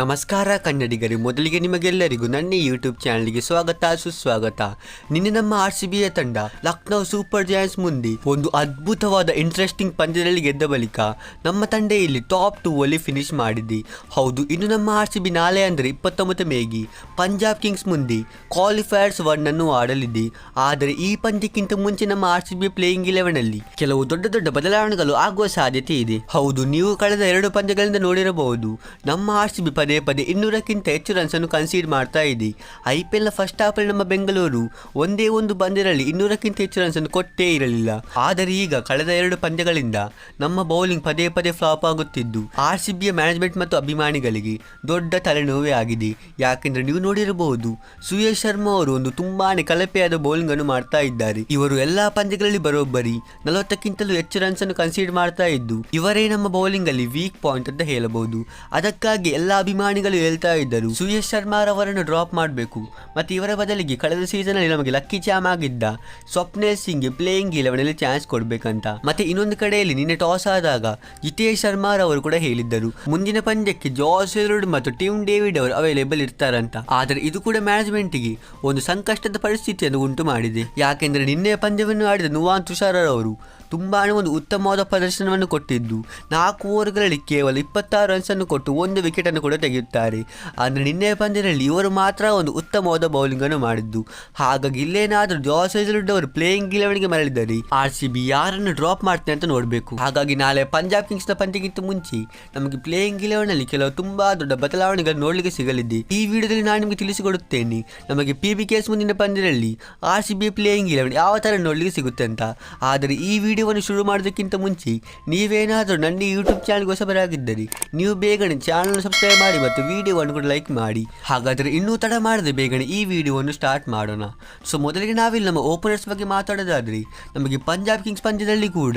ನಮಸ್ಕಾರ ಕನ್ನಡಿಗರಿ, ಮೊದಲಿಗೆ ನಿಮಗೆಲ್ಲರಿಗೂ ನನ್ನ ಯೂಟ್ಯೂಬ್ ಚಾನಲ್ಗೆ ಸ್ವಾಗತ, ಸುಸ್ವಾಗತ. ನಿನ್ನೆ ನಮ್ಮ ಆರ್ ಸಿ ಬಿಯ ತಂಡ ಲಕ್ನೌ ಸೂಪರ್ ಜಾಯನ್ಸ್ ಮುಂದೆ ಒಂದು ಅದ್ಭುತವಾದ ಇಂಟ್ರೆಸ್ಟಿಂಗ್ ಪಂದ್ಯದಲ್ಲಿ ಗೆದ್ದ ಬಳಿಕ ನಮ್ಮ ತಂಡ ಇಲ್ಲಿ ಟಾಪ್ ಟೂ ಅಲ್ಲಿ ಫಿನಿಶ್ ಮಾಡಿದೆ. ಹೌದು, ಇನ್ನು ನಮ್ಮ ಆರ್ ಸಿ ಬಿ ನಾಳೆ ಅಂದರೆ ಇಪ್ಪತ್ತೊಂಬತ್ತು ಮೇಗಿ ಪಂಜಾಬ್ ಕಿಂಗ್ಸ್ ಮುಂದೆ ಕ್ವಾಲಿಫೈಯರ್ಸ್ ಒನ್ ಅನ್ನು ಆಡಲಿದೆ. ಆದರೆ ಈ ಪಂದ್ಯಕ್ಕಿಂತ ಮುಂಚೆ ನಮ್ಮ R C B playing eleven ಅಲ್ಲಿ ಕೆಲವು ದೊಡ್ಡ ದೊಡ್ಡ ಬದಲಾವಣೆಗಳು ಆಗುವ ಸಾಧ್ಯತೆ ಇದೆ. ಹೌದು, ನೀವು ಕಳೆದ ಎರಡು ಪಂದ್ಯಗಳಿಂದ ನೋಡಿರಬಹುದು, ನಮ್ಮ ಆರ್ ಸಿ ಬಿ ಪದೇ ಪದೇ ಇನ್ನೂರಕ್ಕಿಂತ ಹೆಚ್ಚು ರನ್ಸ್ ಅನ್ನು ಕನ್ಸೀಡ್ ಮಾಡ್ತಾ ಇದೆ ಐ ಪಿ ಎಲ್ನ ಫಸ್ಟ್ ಹಾಫ್ ನಮ್ಮ ಬೆಂಗಳೂರು ಒಂದೇ ಒಂದು ಪಂದ್ಯದಲ್ಲಿ ಇನ್ನೂರಕ್ಕಿಂತ ಹೆಚ್ಚು ರನ್ಸ್ ಅನ್ನು ಕೊಟ್ಟೇ ಇರಲಿಲ್ಲ. ಆದರೆ ಈಗ ಕಳೆದ ಎರಡು ಪಂದ್ಯಗಳಿಂದ ನಮ್ಮ ಬೌಲಿಂಗ್ ಪದೇ ಪದೇ ಫ್ಲಾಪ್ ಆಗುತ್ತಿದ್ದು. ಆರ್ ಸಿ ಮ್ಯಾನೇಜ್ಮೆಂಟ್ ಮತ್ತು ಅಭಿಮಾನಿಗಳಿಗೆ ದೊಡ್ಡ ತಲೆನೋವೇ ಆಗಿದೆ. ಯಾಕೆಂದ್ರೆ ನೀವು ನೋಡಿರಬಹುದು, ಸುಯೇಶ್ ಶರ್ಮಾ ಅವರು ಒಂದು ತುಂಬಾನೇ ಕಳಪೆಯಾದ ಬೌಲಿಂಗ್ ಅನ್ನು ಮಾಡ್ತಾ ಇದ್ದಾರೆ. ಇವರು ಎಲ್ಲಾ ಪಂದ್ಯಗಳಲ್ಲಿ ಬರೋಬ್ಬರಿ ನಲವತ್ತಕ್ಕಿಂತಲೂ ಹೆಚ್ಚು ರನ್ಸ್ ಅನ್ನು ಕನ್ಸೀಡ್ ಮಾಡ್ತಾ ಇದ್ದು, ಇವರೇ ನಮ್ಮ ಬೌಲಿಂಗ್ ಅಲ್ಲಿ ವೀಕ್ ಪಾಯಿಂಟ್ ಅಂತ ಹೇಳಬಹುದು. ಅದಕ್ಕಾಗಿ ಎಲ್ಲ ಅಭಿಮಾನಿಗಳು ಹೇಳ್ತಾ ಇದ್ದರು, ಸುಯೇಶ್ ಶರ್ಮಾ ಅವರನ್ನು ಡ್ರಾಪ್ ಮಾಡಬೇಕು. ಮತ್ತು ಇವರ ಬದಲಿಗೆ ಕಳೆದ ಸೀಸನ್ ಅಲ್ಲಿ ನಮಗೆ ಲಕ್ಕಿ ಚಾಮ್ ಆಗಿದ್ದ ಸ್ವಪ್ನೇಶ್ ಸಿಂಗ್ ಪ್ಲೇಯಿಂಗ್ ಇಲೆವೆನ್ ಅಲ್ಲಿ ಚಾನ್ಸ್ ಕೊಡಬೇಕಂತ. ಮತ್ತೆ ಇನ್ನೊಂದು ಕಡೆಯಲ್ಲಿ ನಿನ್ನೆ ಟಾಸ್ ಆದಾಗ ಜಿತೇಶ್ ಶರ್ಮಾ ಅವರು ಕೂಡ ಹೇಳಿದ್ದರು, ಮುಂದಿನ ಪಂದ್ಯಕ್ಕೆ ಜಾಸ್ ಎರುಡ್ ಮತ್ತು ಟಿಮ್ ಡೇವಿಡ್ ಅವರು ಅವೈಲೇಬಲ್ ಇರ್ತಾರಂತ. ಆದರೆ ಇದು ಕೂಡ ಮ್ಯಾನೇಜ್ಮೆಂಟ್ಗೆ ಒಂದು ಸಂಕಷ್ಟದ ಪರಿಸ್ಥಿತಿಯನ್ನು ಉಂಟು ಮಾಡಿದೆ ಯಾಕೆಂದ್ರೆ ನಿನ್ನೆ ಪಂದ್ಯವನ್ನು ಆಡಿದ ನುವಾನ್ ತುಷಾರ್ ಅವರು ತುಂಬಾನೇ ಒಂದು ಉತ್ತಮವಾದ ಪ್ರದರ್ಶನವನ್ನು ಕೊಟ್ಟಿದ್ದು. ನಾಲ್ಕು ಓವರ್ಗಳಲ್ಲಿ ಕೇವಲ ಇಪ್ಪತ್ತಾರು ರನ್ಸನ್ನು ಕೊಟ್ಟು ಒಂದು ವಿಕೆಟನ್ನು ಕೂಡ ತೆಗೆಯುತ್ತಾರೆ. ಆದರೆ ನಿನ್ನೆ ಪಂದ್ಯದಲ್ಲಿ ಇವರು ಮಾತ್ರ ಒಂದು ಉತ್ತಮವಾದ ಬೌಲಿಂಗ್ ಅನ್ನು ಮಾಡಿದ್ದು. ಹಾಗಾಗಿ ಇಲ್ಲೇನಾದರೂ ಜಾಸ್ ಅವರು ಪ್ಲೇಯಿಂಗ್ ಇಲೆವೆನ್ಗೆ ಮರಳಿದರೆ ಆರ್ ಸಿ ಬಿ ಯಾರನ್ನು ಡ್ರಾಪ್ ಮಾಡ್ತೇನೆ ಅಂತ ನೋಡಬೇಕು. ಹಾಗಾಗಿ ನಾಳೆ ಪಂಜಾಬ್ ಕಿಂಗ್ಸ್ನ ಪಂದ್ಯಕ್ಕಿಂತ ಮುಂಚೆ ನಮಗೆ ಪ್ಲೇಯಿಂಗ್ ಇಲೆವೆನ್ ಅಲ್ಲಿ ಕೆಲವು ತುಂಬಾ ದೊಡ್ಡ ಬದಲಾವಣೆಗಳನ್ನು ನೋಡಲಿಕ್ಕೆ ಸಿಗಲಿದೆ. ಈ ವಿಡಿಯೋದಲ್ಲಿ ನಾನು ನಿಮಗೆ ತಿಳಿಸಿಕೊಡುತ್ತೇನೆ, ನಮಗೆ ಪಿ ಬಿ ಕೆಸ್ ಮುಂದಿನ ಪಂದ್ಯದಲ್ಲಿ R C B playing eleven ಯಾವ ಥರ ನೋಡಲಿಕ್ಕೆ ಸಿಗುತ್ತೆ ಅಂತ. ಆದರೆ ಈ ವಿಡಿಯೋವನ್ನು ಶುರು ಮಾಡೋದಕ್ಕಿಂತ ಮುಂಚೆ ನೀವೇನಾದರೂ ನನ್ನ ಯೂಟ್ಯೂಬ್ ಚಾನಲ್ಗೆ ಹೊಸಬರಾಗಿದ್ದರೆ ನೀವು ಬೇಗನೆ ಚಾನಲ್ ಸಬ್ಸ್ಕ್ರೈಬ್ ಮಾಡಿ ಮತ್ತು ವಿಡಿಯೋವನ್ನು ಕೂಡ ಲೈಕ್ ಮಾಡಿ. ಹಾಗಾದರೆ ಇನ್ನೂ ತಡ ಮಾಡದೆ ಬೇಗನೆ ಈ ವಿಡಿಯೋವನ್ನು ಸ್ಟಾರ್ಟ್ ಮಾಡೋಣ. ಸೊ ಮೊದಲಿಗೆ ನಾವಿಲ್ಲಿ ನಮ್ಮ ಓಪನರ್ಸ್ ಬಗ್ಗೆ ಮಾತಾಡೋದಾದರೆ ನಮಗೆ ಪಂಜಾಬ್ ಕಿಂಗ್ಸ್ ಪಂದ್ಯದಲ್ಲಿ ಕೂಡ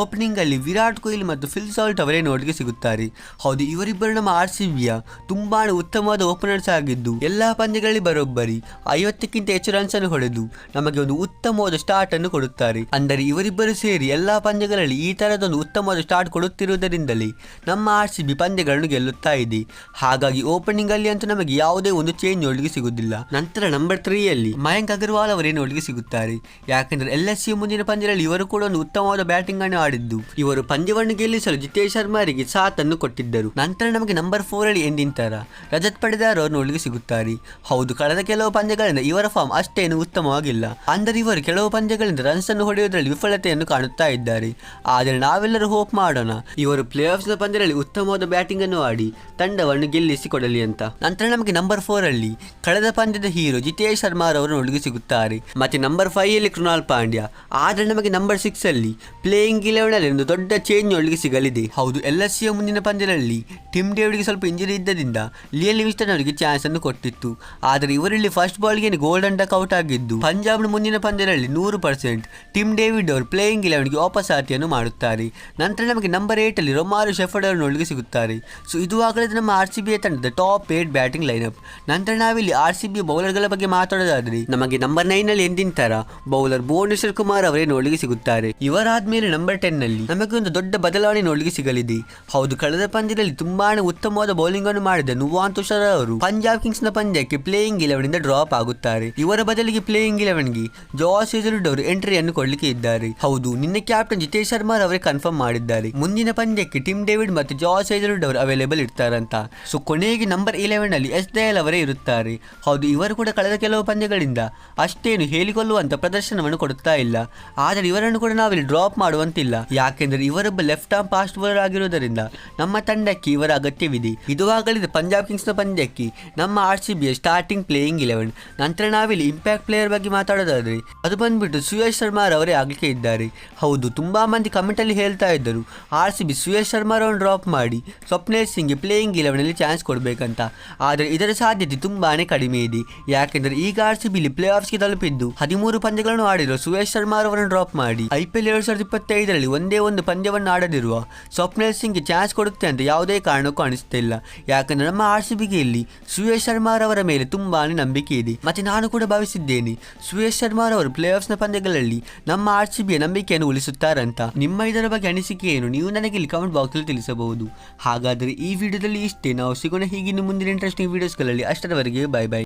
ಓಪನಿಂಗ್ ಅಲ್ಲಿ ವಿರಾಟ್ ಕೊಹ್ಲಿ ಮತ್ತು ಫಿಲ್ ಸಾಲ್ಟ್ ಅವರೇ ನೋಡಲಿಕ್ಕೆ ಸಿಗುತ್ತಾರೆ. ಹೌದು, ಇವರಿಬ್ಬರು ನಮ್ಮ ಆರ್ ಸಿ ಬಿಯ ತುಂಬಾ ಉತ್ತಮವಾದ ಓಪನರ್ಸ್ ಆಗಿದ್ದು ಎಲ್ಲಾ ಪಂದ್ಯಗಳಲ್ಲಿ ಬರೋಬ್ಬರಿ ಐವತ್ತಕ್ಕಿಂತ ಹೆಚ್ಚು ರನ್ಸ್ ಅನ್ನು ಹೊಡೆದು ನಮಗೆ ಒಂದು ಉತ್ತಮವಾದ ಸ್ಟಾರ್ಟ್ ಅನ್ನು ಕೊಡುತ್ತಾರೆ. ಅಂದರೆ ಇವರಿಬ್ಬರು ಸೇರಿ ಎಲ್ಲಾ ಪಂದ್ಯಗಳಲ್ಲಿ ಈ ಥರದೊಂದು ಉತ್ತಮವಾದ ಸ್ಟಾರ್ಟ್ ಕೊಡುತ್ತಿರುವುದರಿಂದಲೇ ನಮ್ಮ ಆರ್ ಸಿ ಬಿ ಪಂದ್ಯಗಳನ್ನು ಗೆಲ್ಲುತ್ತಾ ಇದೆ. ಹಾಗಾಗಿ ಓಪನಿಂಗ್ ಅಲ್ಲಿ ಅಂತೂ ನಮಗೆ ಯಾವುದೇ ಒಂದು ಚೇಂಜ್ ನೋಡಲಿಕ್ಕೆ ಸಿಗುವುದಿಲ್ಲ. ನಂತರ ನಂಬರ್ ತ್ರೀಯಲ್ಲಿ ಮಯಾಂಕ್ ಅಗರ್ವಾಲ್ ಅವರೇ ನೋಡಲಿಕ್ಕೆ ಸಿಗುತ್ತಾರೆ? ಯಾಕೆಂದರೆ ಎಲ್ ಎಸ್ ಸಿ ಮುಂದಿನ ಪಂದ್ಯದಲ್ಲಿ ಇವರು ಕೂಡ ಒಂದು ಉತ್ತಮವಾದ ಬ್ಯಾಟಿಂಗ್ ಅನ್ನು ಆಡಿದ್ದು. ಇವರು ಪಂದ್ಯವನ್ನು ಗೆಲ್ಲಿಸಲು ಜಿತೇಶ್ ಶರ್ಮಾರಿಗೆ ಸಾಥ್ ಅನ್ನು ಕೊಟ್ಟಿದ್ದರು. ನಂತರ ನಮಗೆ ನಂಬರ್ ಫೋರ್ ಅಲ್ಲಿ ಎಂದಿನ ತರ ರಜತ್ ಪಡೆದಾರ್ ಅವರು ನೋಡಲಿಕ್ಕೆ ಸಿಗುತ್ತಾರೆ. ಹೌದು, ಕಳೆದ ಕೆಲವು ಪಂದ್ಯಗಳಿಂದ ಇವರ ಫಾರ್ಮ್ ಅಷ್ಟೇನು ಉತ್ತಮವಾಗಿಲ್ಲ. ಅಂದರೆ ಇವರು ಕೆಲವು ಪಂದ್ಯಗಳಿಂದ ರನ್ಸ್ ಅನ್ನು ಹೊಡೆಯುವುದರಲ್ಲಿ ವಿಫಲತೆಯನ್ನು ಕಾಣುತ್ತಾ ಇದ್ದಾರೆ. ಆದರೆ ನಾವೆಲ್ಲರೂ ಹೋಪ್ ಮಾಡೋಣ. ಇವರು ಪ್ಲೇ ಆಫ್ಸ್ನ ಪಂದ್ಯದಲ್ಲಿ ಉತ್ತಮವಾದ ಬ್ಯಾಟಿಂಗ್ ಅನ್ನು ಆಡಿ ತಂಡವನ್ನು ಗೆಲ್ಲಿಸಿಕೊಡಲಿ ಅಂತ. ನಂತರ ನಮಗೆ ನಂಬರ್ ಫೋರ್ ಅಲ್ಲಿ ಕಳೆದ ಪಂದ್ಯದ ಹೀರೋ ಜಿತೇಶ್ ಶರ್ಮಾ ಅವರು ನೋಡಲಿಕ್ಕೆ ಸಿಗುತ್ತಾರೆ. ಮತ್ತೆ ನಂಬರ್ ಫೈವ್ ಅಲ್ಲಿ ಕೃಣಾಲ್ ಪಾಂಡ್ಯ. ಆದರೆ ನಮಗೆ ನಂಬರ್ ಸಿಕ್ಸ್ ಅಲ್ಲಿ ಪ್ಲೇಯಿಂಗ್ ಇಲೆವೆನ್ ಅಲ್ಲಿ ಒಂದು ದೊಡ್ಡ ಚೇಂಜ್ ಒಳಗೆ ಸಿಗಲಿದೆ. ಹೌದು ಎಲ್ ಎಸ್ ಸಿಯ ಮುಂದಿನ ಪಂದ್ಯದಲ್ಲಿ ಟಿಮ್ ಡೇವಿಡ್ಗೆ ಸ್ವಲ್ಪ ಇಂಜುರಿ ಇದ್ದರಿಂದ ಲಿಯಲ್ ಲಿವಿಸ್ಟನ್ ಅವರಿಗೆ ಚಾನ್ಸ್ ಅನ್ನು ಕೊಟ್ಟಿತ್ತು. ಆದರೆ ಇವರಲ್ಲಿ ಫಸ್ಟ್ ಬಾಲ್ಗೆ ಗೋಲ್ಡನ್ ಡಕ್ ಔಟ್ ಆಗಿದ್ದು, ಪಂಜಾಬ್ನ ಮುಂದಿನ ಪಂದ್ಯದಲ್ಲಿ ನೂರು ಪರ್ಸೆಂಟ್ ಟಿಮ್ ಡೇವಿಡ್ ಅವರು ಪ್ಲೇಯಿಂಗ್ ಇಲೆವೆನ್ಗೆ ವಾಪಸ್ ಆತಿಯನ್ನು ಮಾಡುತ್ತಾರೆ. ನಂತರ ನಮಗೆ ನಂಬರ್ ಏಟ್ ಅಲ್ಲಿ ರೊಮಾರು ಶೆಫರ್ಡ್ ಅವರು ನೋಡಲಿಕ್ಕೆ ಸಿಗುತ್ತಾರೆ. ಸೊ ಇದು ಆಗಲಿದೆ ನಮ್ಮ ಆರ್ ಸಿ ತಂಡದ ಟಾಪ್ ಏಟ್ ಬ್ಯಾಟಿಂಗ್ ಲೈನಪ್ ನಂತರ ನಾವಿಲ್ಲಿ ಆರ್ ಸಿ ಬಿ ಬೌಲರ್ಗಳ ಬಗ್ಗೆ ಮಾತಾಡೋದಾದರೆ, ನಮಗೆ ನಂಬರ್ ನೈನ್ ಅಲ್ಲಿ ಎಂದಿನ ತರ ಬೌಲರ್ ಭುವನೇಶ್ವರ್ ಕುಮಾರ್ ಅವರೇ ನೋಡಲಿಕ್ಕೆ ಸಿಗುತ್ತಾರೆ. ಇವರಾದ್ಮೇಲೆ ನಂಬರ್ ಟೆನ್ನಲ್ಲಿ ನಮಗೆ ಒಂದು ದೊಡ್ಡ ಬದಲಾವಣೆ ನೋಡಲಿಕ್ಕೆ ಸಿಗಲಿದೆ. ಹೌದು, ಕಳೆದ ಪಂದ್ಯದಲ್ಲಿ ತುಂಬಾನೇ ಉತ್ತಮವಾದ ಬೌಲಿಂಗ್ ಅನ್ನು ಮಾಡಿದ ನುವಾನ್ ತುಷಾರ್ ಅವರು ಪಂಜಾಬ್ ಕಿಂಗ್ಸ್ನ ಪಂದ್ಯಕ್ಕೆ ಪ್ಲೇಯಿಂಗ್ ಇಲೆವೆನ್ ಡ್ರಾಪ್ ಆಗುತ್ತಾರೆ. ಇವರ ಬದಲಿಗೆ ಪ್ಲೇಯಿಂಗ್ ಇಲೆವೆನ್ಗೆ ಜಾಸ್ ಹೆಜಲ್ವುಡ್ ಅವರು ಎಂಟ್ರಿಯನ್ನು ಕೊಡಲಿಕ್ಕೆ ಇದ್ದಾರೆ. ಹೌದು ಕ್ಯಾಪ್ಟನ್ ಜಿತೇಶ್ ಶರ್ಮಾ ಅವರೇ ಕನ್ಫರ್ಮ್ ಮಾಡಿದ್ದಾರೆ. ಮುಂದಿನ ಪಂದ್ಯಕ್ಕೆ ಟಿಮ್ ಡೇವಿಡ್ ಮತ್ತು ಜಾಸ್ ಹೆಜಲ್ವುಡ್ ಅವರು ಅವೈಲೇಬಲ್ ಇರ್ತಾರಂತ. ಸೊ ಕೊನೆಗೆ ನಂಬರ್ ಇಲೆವೆನ್ ಅಲ್ಲಿ ಎಸ್ ದಯಾಲ್ ಅವರೇ ಇರುತ್ತಾರೆ. ಹೌದು, ಇವರು ಕೂಡ ಕಳೆದ ಕೆಲವು ಪಂದ್ಯಗಳಿಂದ ಅಷ್ಟೇನು ಹೇಳಿಕೊಳ್ಳುವಂತ ಪ್ರದರ್ಶನವನ್ನು ಕೊಡುತ್ತಾ ಇಲ್ಲ. ಆದರೆ ಇವರನ್ನು ಕೂಡ ನಾವಿಲ್ಲಿ ಡ್ರಾಪ್ ಮಾಡುವಂತಿಲ್ಲ. ಯಾಕೆಂದರೆ ಇವರೊಬ್ಬ ಲೆಫ್ಟ್ ಆರ್ಮ್ ಫಾಸ್ಟ್ ಬೌಲರ್ ಆಗಿರುವುದರಿಂದ ನಮ್ಮ ತಂಡಕ್ಕೆ ಇವರ ಅಗತ್ಯವಿದೆ. ಇದು ಆಗಲಿದೆ ಪಂಜಾಬ್ ಕಿಂಗ್ಸ್ನ ಪಂದ್ಯಕ್ಕೆ ನಮ್ಮ ಆರ್ ಸಿ ಬಿಯ ಸ್ಟಾರ್ಟಿಂಗ್ ಪ್ಲೇಯಿಂಗ್ ಇಲೆವೆನ್ ನಂತರ ನಾವಿಲ್ಲಿ ಇಂಪ್ಯಾಕ್ಟ್ ಪ್ಲೇಯರ್ ಬಗ್ಗೆ ಮಾತಾಡೋದಾದ್ರೆ, ಅದು ಬಂದ್ಬಿಟ್ಟು ಸುಯೇಶ್ ಶರ್ಮಾ ಅವರೇ ಆಗಲಿಕ್ಕೆ ಇದ್ದಾರೆ. ಹೌದು, ತುಂಬ ಮಂದಿ ಕಮೆಂಟಲ್ಲಿ ಹೇಳ್ತಾ ಇದ್ದರು. R C B Suyash Sharma ಅವರನ್ನು ಡ್ರಾಪ್ ಮಾಡಿ, ಸ್ವಪ್ನೇಶ್ ಸಿಂಗ್ ಪ್ಲೇಯಿಂಗ್ ಇಲೆವೆನಲ್ಲಿ ಚಾನ್ಸ್ ಕೊಡಬೇಕಂತ. ಆದರೆ ಇದರ ಸಾಧ್ಯತೆ ತುಂಬಾನೇ ಕಡಿಮೆ ಇದೆ. ಯಾಕೆಂದರೆ ಈಗ ಆರ್ ಸಿ ಬಿಲಿ ಪ್ಲೇ ಆಫ್ಸ್ಗೆ ತಲುಪಿದ್ದು ಹದಿಮೂರು ಪಂದ್ಯಗಳನ್ನು ಆಡಿರುವ ಸುಯೇಶ್ ಶರ್ಮಾರವರನ್ನು ಡ್ರಾಪ್ ಮಾಡಿ, ಐ ಪಿ ಎಲ್ ಎರಡು ಸಾವಿರದ ಇಪ್ಪತ್ತೈದರಲ್ಲಿ ಒಂದೇ ಒಂದು ಪಂದ್ಯವನ್ನು ಆಡದಿರುವ ಸ್ವಪ್ನೇಶ್ ಸಿಂಗ್ಗೆ ಚಾನ್ಸ್ ಕೊಡುತ್ತೆ ಅಂತ ಯಾವುದೇ ಕಾರಣಕ್ಕೂ ಅನಿಸ್ತಿಲ್ಲ ಯಾಕಂದ್ರೆ ನಮ್ಮ ಆರ್ ಸಿ ಬಿಗೆ ಇಲ್ಲಿ ಸುಯೇಶ್ ಶರ್ಮಾ ಅವರ ಮೇಲೆ ತುಂಬಾ ನಂಬಿಕೆ ಇದೆ. ಮತ್ತೆ ನಾನು ಕೂಡ ಭಾವಿಸಿದ್ದೇನೆ, ಸುಯೇಶ್ ಶರ್ಮಾರವರು ಪ್ಲೇ ಆಫ್ಸ್ನ ಪಂದ್ಯಗಳಲ್ಲಿ ನಮ್ಮ ಆರ್ ಸಿ ಬಿಯ ನಂಬಿಕೆಯನ್ನು ಉಳಿಸುತ್ತಾರಂತ ನಿಮ್ಮ ಇದರ ಬಗ್ಗೆ ಅನಿಸಿಕೆ ಏನು? ನೀವು ನನಗೆ ಇಲ್ಲಿ ಕಮೆಂಟ್ ಬಾಕ್ಸ್ ಅಲ್ಲಿ ತಿಳಿಸಬಹುದು. ಹಾಗಾದರೆ ಈ ವಿಡಿಯೋದಲ್ಲಿ ಇಷ್ಟೇ. ನಾವು ಸಿಗೋಣ ಹೀಗಿನ ಮುಂದಿನ ಇಂಟ್ರೆಸ್ಟಿಂಗ್ ವಿಡಿಯೋಸ್ಗಳಲ್ಲಿ ಅಷ್ಟರವರೆಗೆ ಬೈ ಬೈ